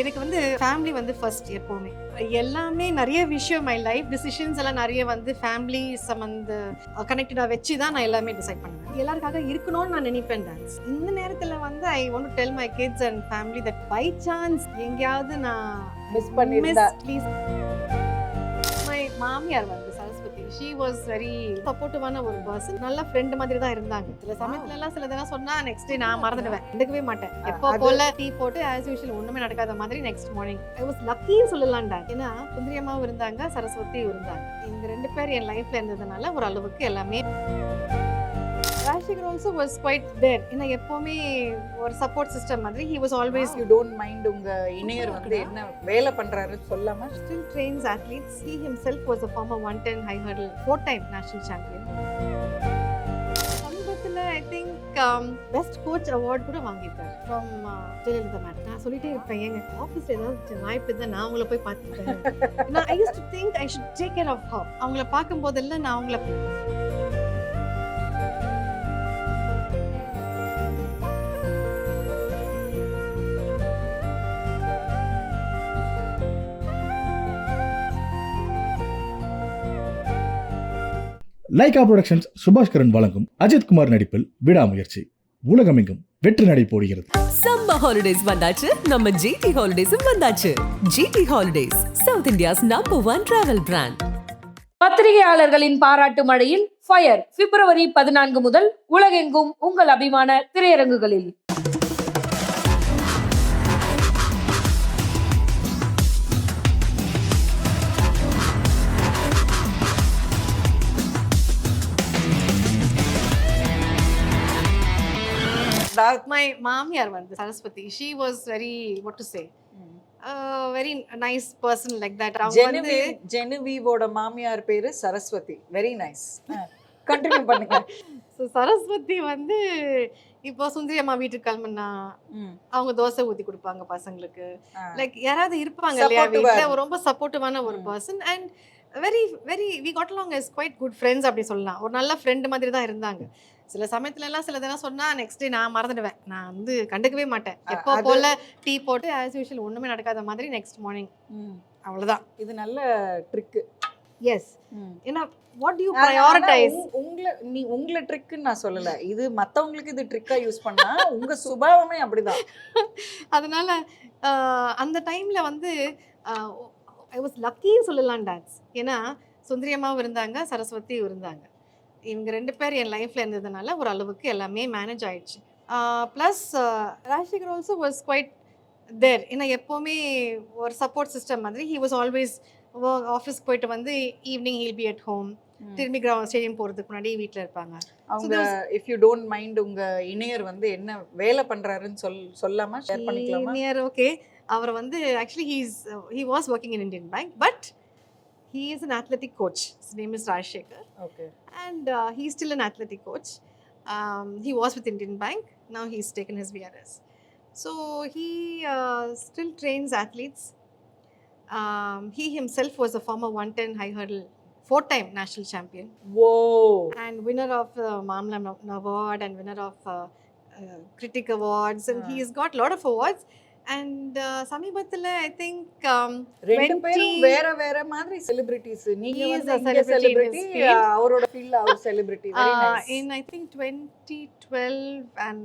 எனக்கு வந்து ஃபேமிலி வந்து ஃபர்ஸ்ட் எப்போவுமே. எல்லாமே நிறைய விஷயம் மை லைஃப் டிசிஷன்ஸ் எல்லாம் நிறைய வந்து ஃபேமிலி சம்மந்த கனெக்டடாக வச்சு தான் நான் எல்லாமே டிசைட் பண்ணுவேன். எல்லாருக்காக இருக்கணும்னு நான் நினைப்பேன் டான்ஸ் இந்த நேரத்தில் வந்து I won't tell my kids and family that by chance எங்கேயாவது நான் மிஸ் பண்ணிருந்தா. ப்ளீஸ் மை மாமியார் வந்து சரஸ்வதி ஷீ வாஸ் வெரி சப்போர்ட்டிவான ஒரு பர்சன் நல்ல ஃப்ரெண்ட் மாதிரி தான் இருந்தாங்க. சில சமயத்துல எல்லாம் சில இதெல்லாம் சொன்னா நெக்ஸ்ட் டே நான் மறந்துடுவேன். எடுக்கவே மாட்டேன். எப்போ போல டீ போட்டு ஆஸ் யூஷுவல் ஒண்ணுமே நடக்காத மாதிரி நெக்ஸ்ட் மார்னிங் ஐ வாஸ் லக்கின்னு சொல்லலாம்டா. ஏன்னா சுந்தரியம்மாவும் இருந்தாங்க சரஸ்வதியும் இருந்தாங்க. இந்த ரெண்டு பேர் என் லைஃப்ல இருந்ததுனால ஒரு அளவுக்கு எல்லாமே Rajasekar also was quite there ஏன்னா எப்பவுமே ஒரு சப்போர்ட் சிஸ்டம் மாதிரி he was always you don't mind உங்க இணையர் வந்து என்ன வேலை பண்றாருன்னு சொல்லாம still trains athletes. He himself was a former 110 high hurdle four-time national champion. சமீபத்தில் I think best coach award கூட வாங்கியிருக்காரு ஃப்ரம் ஜெயலலிதா மேடம் நான் சொல்லிட்டே இருப்பேன் எங்க ஆஃபீஸில் ஏதாவது வாய்ப்பு இருந்தால் நான் அவங்கள போய் பார்த்துட்டேன் நான் I used to think I should take care of her அவங்கள பார்க்கும்போதெல்லாம் நான் அவங்கள லைகா புரொடக்ஷன்ஸ் சுபாஷ்கரன் வழங்கும் அஜித் குமார் நடிப்பில் விடாமுயற்சி. உலகமெங்கும் வெற்றி நடை போடுகிறது. சம்மர் ஹாலிடேஸ் வந்தாச்சு. நம்ம ஜிடி ஹாலிடேஸும் வந்தாச்சு. GT holidays South India's number one travel brand பத்திரிகையாளர்களின் பாராட்டு மழையில் ஃபயர் பிப்ரவரி பதினான்கு முதல் உலகெங்கும் உங்கள் அபிமான திரையரங்குகளில். மை மாமியார் வந்து Saraswathi she was very what to say very nice person like that அவங்க வந்து ஜெனுவீவ் ஜெனுவீவோட மாமியார் பேரு சரஸ்வதி. வெரி நைஸ் கண்டினியூ பண்ணுங்க. ஸோ சரஸ்வதி வந்து இப்போ சுந்தரி அம்மா வீட்டுக்கு கிளம்புனா அவங்க தோசை ஊத்தி கொடுப்பாங்க பசங்களுக்கு. லைக் யாராவது இருப்பாங்க இல்லையா வீட்டில் ரொம்ப சப்போர்ட்டிவான ஒரு. Person and very very we got long is quite good friends அப்படி சொல்லலாம். ஒரு நல்ல ஃப்ரெண்டு மாதிரி தான் இருந்தாங்க. சில சமயத்துல எல்லாம் சில இதெல்லாம் சொன்னா நெக்ஸ்ட் டே நான் மறந்துடுவேன். நான் வந்து கண்டுக்கவே மாட்டேன். எப்போ போல டீ போட்டு ஆஸ் யூஷுவல் ஒண்ணுமே நடக்காத மாதிரி நெக்ஸ்ட் மார்னிங். அவ்வளவுதான். இது நல்ல ட்ரிக்கு எஸ் ஏன்னா வாட் யூ ப்ரையாரிட்டைஸ் உங்களை நீ உங்களை ட்ரிக்குன்னு நான் சொல்லல. இது மத்தவங்களுக்கு இது ட்ரிக்கா யூஸ் பண்ணா உங்க சுபாவமே அப்படிதான். அதனால அந்த டைம்ல வந்து ஐ வாஸ் லக்கின்னு சொல்லலாம் டான்ஸ் ஏன்னா சுந்தரி அம்மாவும் இருந்தாங்க சரஸ்வதியும் இருந்தாங்க. இவங்க ரெண்டு பேர் என் லைஃப்ல இருந்ததுனால ஒரு அளவுக்கு எல்லாமே மேனேஜ் ஆயிடுச்சு. Plus Rajasekhar also was quite there ஏன்னா எப்போவுமே ஒரு சப்போர்ட் சிஸ்டம் மாதிரி ஹி வாஸ் ஆல்வேஸ் ஆஃபீஸ்க்கு போயிட்டு வந்து evening he'll be at home. திரும்பி கிரவுண்ட் ஸ்டேடியம் போகிறதுக்கு முன்னாடி வீட்டில் இருப்பாங்க. அவங்க இஃப் யூ டோன்ட் மைண்ட் உங்க இணையர் வந்து என்ன வேலை பண்றாருன்னு சொல் சொல்லாம ஷேர் பண்ணிக்கலாமா? நியர் ஓகே அவர் வந்து actually he's he was working in Indian bank but He is an athletic coach. His name is Rajshekhar. Okay. And uh, he's still an athletic coach. Um, he was with Indian Bank. Now he's taken his VRS. So he uh, still trains athletes. Um, he himself was a former 110 high hurdle four-time national champion. Whoa! And winner of uh, Award and winner of uh, uh, critic awards, and uh. he's got a lot of awards. And uh, Samibathila, I think um, ரெண்டு 20 பேரும் வேற வேற மாதிரி celebrities நீங்க வந்து celebrity. அவரோட ஃபீல்ட்ல அவர் celebrity uh, in I think 2012 and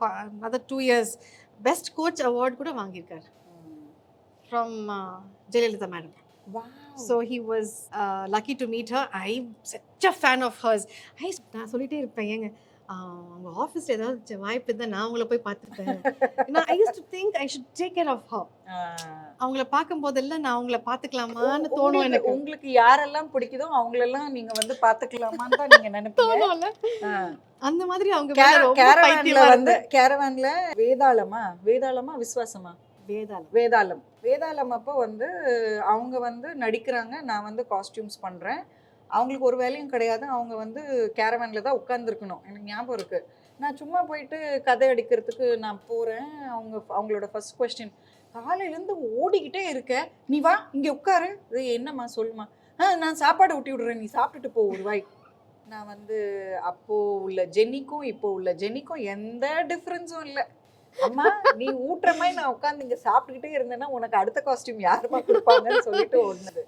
uh, another two years, Best Coach Award கூட வாங்கியிருக்காரு from uh, Jayalalitha Madam. Wow So he was uh, lucky to meet her. I'm such a fan of hers. I, நான் சொல்லிட்டே இருப்பேன் ஏங்க அவங்க ஆஃபீஸில் ஏதாவது வாய்ப்பு இருந்தால் நான் அவங்கள போய் பார்த்துட்டேன் நான் I do think I should take care of her அவங்கள பார்க்கும்போதெல்லாம் நான் அவங்கள பார்த்துக்கலாமான்னு தோணும் எனக்கு. உங்களுக்கு யாரெல்லாம் பிடிக்குதோ அவங்களெல்லாம் நீங்க வந்து பாத்துக்கலாமான்னு தான் நீங்க நினைப்பீங்க. அந்த மாதிரி அவங்க கேரவான்ல வந்து கேரவான்ல வேதாளமா? வேதாளமா விஸ்வாசமா? வேதாளம். வேதாளம். வேதாளம் அப்போ வந்து அவங்க வந்து நடிக்கிறாங்க. நான் வந்து காஸ்டியூம்ஸ் பண்ணுறேன் அவங்களுக்கு ஒரு வேலையும் கிடையாது. அவங்க வந்து கேரவேனில் தான் உட்காந்துருக்கணும் எனக்கு ஞாபகம் இருக்கு. நான் சும்மா போயிட்டு கதை அடிக்கிறதுக்கு நான் போகிறேன் அவங்க அவங்களோட ஃபர்ஸ்ட் கொஸ்டின் காலையிலேருந்து ஓடிக்கிட்டே இருக்க. நீ வா இங்கே உட்காரு. இது என்னம்மா சொல்லுமா ஆ நான் சாப்பாடு ஊட்டி விடுறேன். நீ சாப்பிட்டுட்டு போ ஒரு வாய். நான் வந்து அப்போ உள்ள ஜென்னிக்கும் இப்போ உள்ள ஜென்னிக்கும் எந்த டிஃப்ரென்ஸும் இல்லை. அம்மா நீ ஊட்டுற மாதிரி நான் உட்காந்து இங்க சாப்பிட்டுக்கிட்டே இருந்தேன்னா உனக்கு அடுத்த காஸ்டியூம் யாருமா கொடுப்பாங்கன்னு சொல்லிட்டு ஒண்ணுது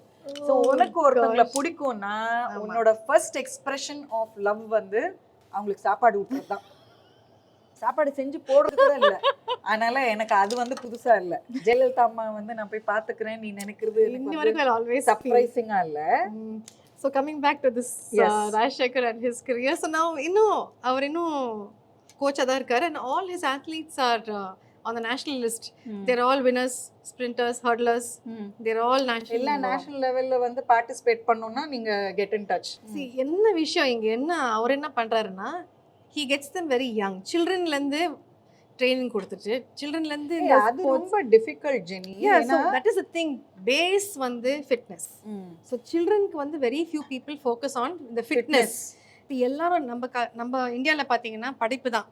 ஸோ உனக்கு ஒருத்தவங்களை பிடிக்கும்னா. உன்னோட ஃபர்ஸ்ட் எக்ஸ்பிரஷன் ஆஃப் லவ் வந்து அவங்களுக்கு சாப்பாடு ஊட்டுறது தான் சாப்பாடு செஞ்சு போடுறது கூட இல்ல. அதனால எனக்கு அது வந்து புதுசா இல்ல. ஜெயலலிதா அம்மா வந்து நான் போய் பாத்துக்கிறேன் நீ நினைக்கிறது feel. சர்ப்ரைசிங்கா இல்ல. back to this Yes. uh, Rajshekhar and his career, so now இன்னும் அவர் இன்னும் கோச்சாக தான் இருக்காரு. All his athletes are uh, on the national list. They're all winners, sprinters, hurdlers. ம். They're all national. எல்லா நேஷனல் லெவல்ல வந்து பார்ட்டிசிபேட் பண்ணோம்னா நீங்க கெட் இன் டச் See, என்ன விஷயம் இங்க என்ன அவர் என்ன பண்றாருன்னா he gets them very young. Childrenல இருந்து ட்ரைனிங் கொடுத்துட்டு இந்த அது ரொம்ப டிஃபிகல்ட் ஜெனி Yeah, so ஏன்னா that is the thing. Base வந்து fitness. ம். ஸோ சில்ட்ரனுக்கு வந்து very few people focus on இந்த ஃபிட்னஸ் இப்போ எல்லாரும் நம்ம க நம்ம இந்தியாவில் பார்த்தீங்கன்னா படிப்பு தான்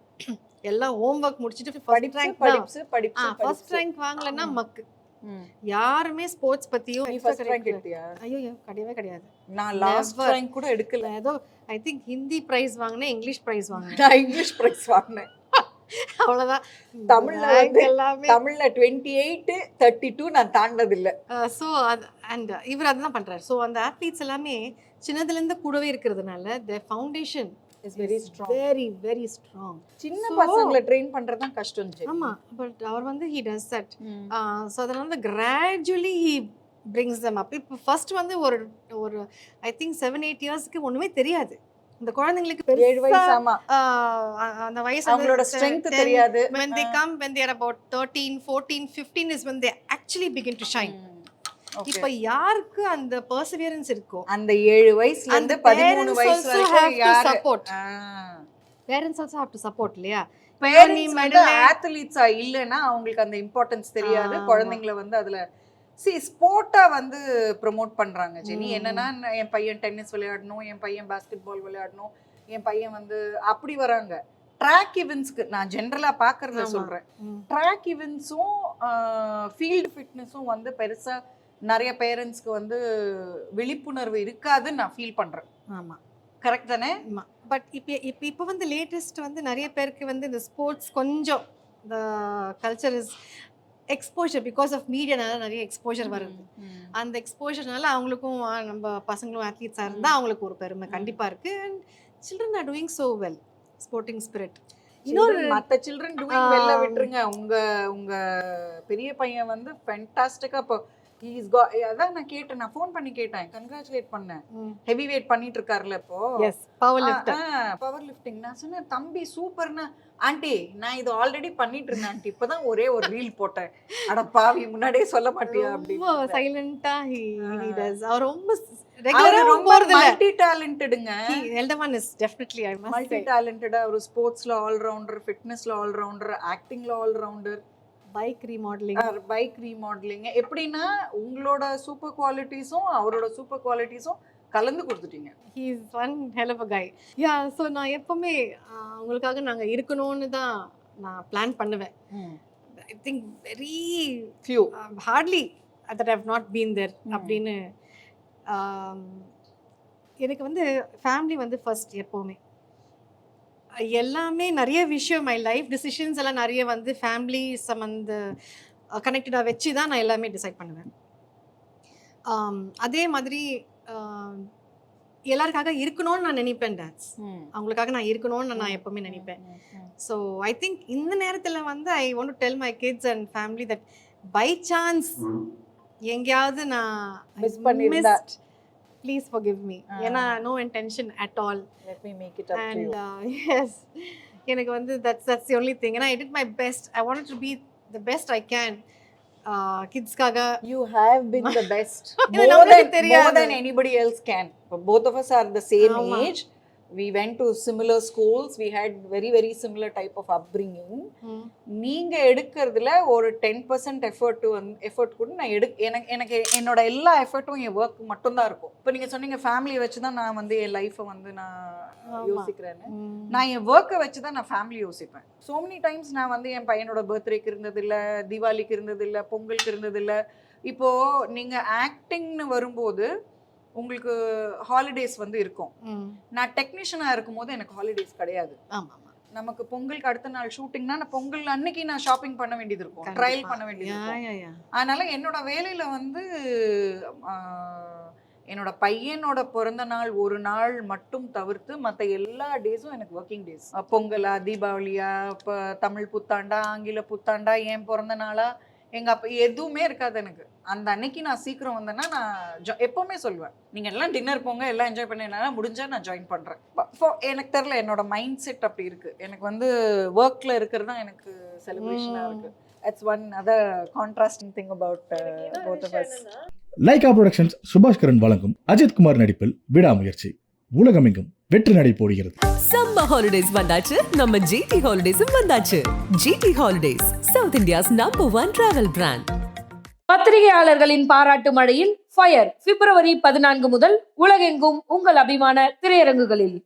எல்லாம் ஹோம் ஒர்க் முடிச்சுட்டு ஃபர்ஸ்ட் ரேங்க் படிப்பு படிப்பு ஃபர்ஸ்ட் ரேங்க் வாங்கலைன்னா. மக்கு. யாருமே ஸ்போர்ட்ஸ் எடுத்தியா? ஐயோ கிடையவே கிடையாது. நான் லாஸ்ட். ரேங்க் கூட எடுக்கல. ஏதோ ஐ திங்க் ஹிந்தி ப்ரைஸ் வாங்கினேன் இங்கிலீஷ் ப்ரைஸ் வாங்கினேன். நான் இங்கிலீஷ் பிரைஸ் வாங்கினேன். அவ்வளோதான் தமிழ்ல வந்து எல்லாமே. தமிழ்ல டுவெண்ட்டி எயிட் தேர்ட்டி டூ நான் தாண்டது இல்ல ஸோ அது அண்ட் இவர் அதுதான் பண்றாரு. ஸோ அந்த அத்லீட்ஸ் எல்லாமே சின்னதுலேருந்து கூடவே இருக்கிறதுனால the foundation is very strong very very strong சின்ன பசங்களை ட்ரெயின் பண்றது தான் கஷ்டம். ஆமா பட் அவர் வந்து ஹி டஸ் தட். ஸோ அதனால வந்து gradually he brings them up இப்போ ஃபர்ஸ்ட் வந்து ஒரு ஒரு ஐ திங்க் செவன் எயிட் இயர்ஸ்க்கு ஒண்ணுமே தெரியாது. இந்த குழந்தைங்களுக்கு ஏழு வயசு ஆமா. அந்த வயசு அவங்களோட ஸ்ட்ரென்த் தெரியாது. when they come when they are about 13 14 15 is when they actually begin to shine. ம். இப்போ யாருக்கு அந்த perseverance இருக்கோ? அந்த ஏழு வயசுல இருந்து பதிமூணு வயசு வரைக்கும் to யாரு support. ஆ. parents also have to support இல்லையா? பேரண்ட்ஸ் வந்து ஆத்லீட்ஸா இல்லைன்னா அவங்களுக்கு அந்த இம்பார்ட்டன்ஸ் தெரியாது. குழந்தைங்களை வந்து அதுல சி ஸ்போர்ட்டா வந்து ப்ரோமோட் பண்றாங்க ஜெனி. என்னன்னா என் பையன் டென்னிஸ் விளையாடணும் என் பையன் பாஸ்கெட் பால் விளையாடணும் என் பையன் வந்து அப்படி வராங்க. ட்ராக் இவெண்ட்ஸ்க்கு நான் ஜென்ரலா பாக்குறத ஆமா. சொல்றேன். ட்ராக் இவெண்ட்ஸும் ஃபீல்டு ஃபிட்னஸும் வந்து பெருசா நிறைய பேரண்ட்ஸ்க்கு வந்து விழிப்புணர்வு இருக்காதுன்னு நான் ஃபீல் பண்றேன். ஆமா. கரெக்ட் தானே? பட் இப்போ இப்போ இப்போ வந்து லேட்டஸ்ட் வந்து நிறைய பேருக்கு வந்து இந்த ஸ்போர்ட்ஸ் கொஞ்சம் இந்த culture is exposure because of மீடியானால நிறைய எக்ஸ்போஷர் வருது. அந்த எக்ஸ்போஷர்னால அவங்களுக்கும் நம்ம பசங்களும் அத்லீட்ஸாக இருந்தால் அவங்களுக்கு ஒரு பெருமை கண்டிப்பாக இருக்குது and children are doing so well sporting spirit இன்னொரு மத்த சில்ட்ரன் டூயிங் வெளில விட்டுருங்க. உங்க உங்க பெரிய பையன் வந்து ஃபென்டாஸ்டிக்கா இப்போ ஹீஸ் கா அதான் நான் கேட்டேன் நான் ஃபோன் பண்ணி கேட்டேன். கங்க்ராச்சுலேட் பண்ணேன். ஹெவி வெயிட் பண்ணிட்டு இருக்காருல்ல இப்போ as power lifter power lifting நான் சொன்னேன் தம்பி சூப்பர்னா ஆண்டி நான் இது ஆல்ரெடி பண்ணிட்டு இருந்தேன் ஆண்டி. இப்பதான் ஒரே ஒரு ரீல் போட்டேன். அட பாவி முன்னாடியே சொல்ல மாட்டியா அப்படின்னு சைலண்டா ஹி டஸ் அவர் ரொம்ப அவரு ரொம்ப multi டேலண்டடுங்க elder one is definitely I multi டேலண்டடா ஒரு ஸ்போர்ட்ஸ்ல ஆல் ரவுண்டர் ஃபிட்னஸ்ல all rounder ஆக்டிங்ல all rounder bike remodelling bike remodelling எப்படின்னா உங்களோட சூப்பர் குவாலிட்டிஸும் அவரோட சூப்பர் குவாலிட்டிஸும் கலந்து கொடுத்துட்டீங்க. He is one hell a guy yeah so நான் எப்பவுமே உங்களுக்காக நாங்கள் இருக்கணும்னு தான் நான் பிளான் பண்ணுவேன். I think very few hardly that have not been there. அப்படின்னு எனக்கு வந்து ஃபேமிலி வந்து ஃபர்ஸ்ட் எப்போவுமே. எல்லாமே நிறைய விஷயம் மை லைஃப் டிசிஷன்ஸ் எல்லாம் நிறைய வந்து ஃபேமிலி சம்மந்த கனெக்டடாக வச்சு தான் நான் எல்லாமே டிசைட் பண்ணுவேன். அதே மாதிரி எல்லாருக்காக இருக்கணும்னு நான் நினைப்பேன் டான்ஸ் அவங்களுக்காக நான் இருக்கணும்னு நான் எப்பவுமே நினைப்பேன். ஸோ ஐ திங்க் இந்த நேரத்தில் வந்து I want to tell my kids and family that by chance எங்கேயாவது நான் Miss பண்ணியிருந்தா. Please forgive me ah. ஏன்னா no intention at all let me make it up to and you S எனக்கு வந்து that's that's the only thing ஏன்னா I did my best I want to be the best I can கிட்ஸ்க்காக You have been the best. இல்ல, more, நம்மளுக்கு than, தெரியாது. more than anybody else can. Both of us are the same ஆமா. age. We went to similar schools. We had very, very similar type of upbringing. நீங்க எடுக்கிறதுல ஒரு ten percent effort வந்து effort கூட நான் எடு எனக்கு எனக்கு என்னோட எல்லா எஃபர்ட்டும் என் ஒர்க் மட்டும்தான் இருக்கும் இப்போ நீங்க சொன்னீங்க ஃபேமிலியை வச்சு தான் நான் வந்து என் லைஃப்பை வந்து நான். யோசிக்கிறேன்னு நான் என் ஒர்க்கை வச்சு தான் நான் ஃபேமிலி யோசிப்பேன் so many டைம்ஸ் நான் வந்து என் பையனோட பர்த்டேக்கு இருந்ததில்ல தீபாவளிக்கு இருந்ததில்ல பொங்கலுக்கு இருந்ததில்ல இப்போ நீங்க ஆக்டிங்னு வரும்போது உங்களுக்கு ஹாலிடேஸ் வந்து இருக்கும். நான் டெக்னீஷியனாக இருக்கும்போது எனக்கு ஹாலிடேஸ் கிடையாது. ஆமாம் நமக்கு பொங்கலுக்கு அடுத்த நாள் ஷூட்டிங்னா நான் பொங்கல் அன்னைக்கு நான் ஷாப்பிங் பண்ண வேண்டியது இருக்கும். ட்ரையல். பண்ண வேண்டியது இருக்கும். அதனால என்னோட வேலையில வந்து என்னோட பையனோட பிறந்த நாள் ஒரு நாள் மட்டும் தவிர்த்து மற்ற எல்லா டேஸும் எனக்கு ஒர்க்கிங் டேஸ் பொங்கலா தீபாவளியா இப்போ தமிழ் புத்தாண்டா ஆங்கில புத்தாண்டா என் பிறந்த நாளா எங்க அப்பா எதுவுமே இருக்காது எனக்கு. அந்த அன்னைக்கு நான் சீக்கிரம் வந்தேன்னா நான் jo- எப்பவுமே சொல்லுவேன். நீங்க எல்லாம் டின்னர் போங்க எல்லாம் என்ஜாய் பண்ணீங்கன்னா முடிஞ்சா நான் ஜாயின் பண்றேன். But for- எனக்கு தெரியல என்னோட மைண்ட் செட் அப்படி இருக்கு. எனக்கு வந்து ஒர்க்ல இருக்கிறது தான் எனக்கு செலிப்ரேஷனா ம். இருக்கு. It's one other contrasting thing about both of us Lyca productions Subaskaran வழங்கும் அஜித் குமார் நடிப்பில் விடாமுயற்சி. உலகமெங்கும் வெற்றி நடை போடுகிறது. சம்மர் ஹாலிடேஸ் வந்தாச்சு நம்ம ஜிடி ஹாலிடேஸும் வந்தாச்சு. GT holidays South India's number one travel brand பத்திரிகையாளர்களின் பாராட்டு மழையில் ஃபயர் பிப்ரவரி பதினான்கு முதல் உலகெங்கும் உங்கள் அபிமான திரையரங்குகளில்.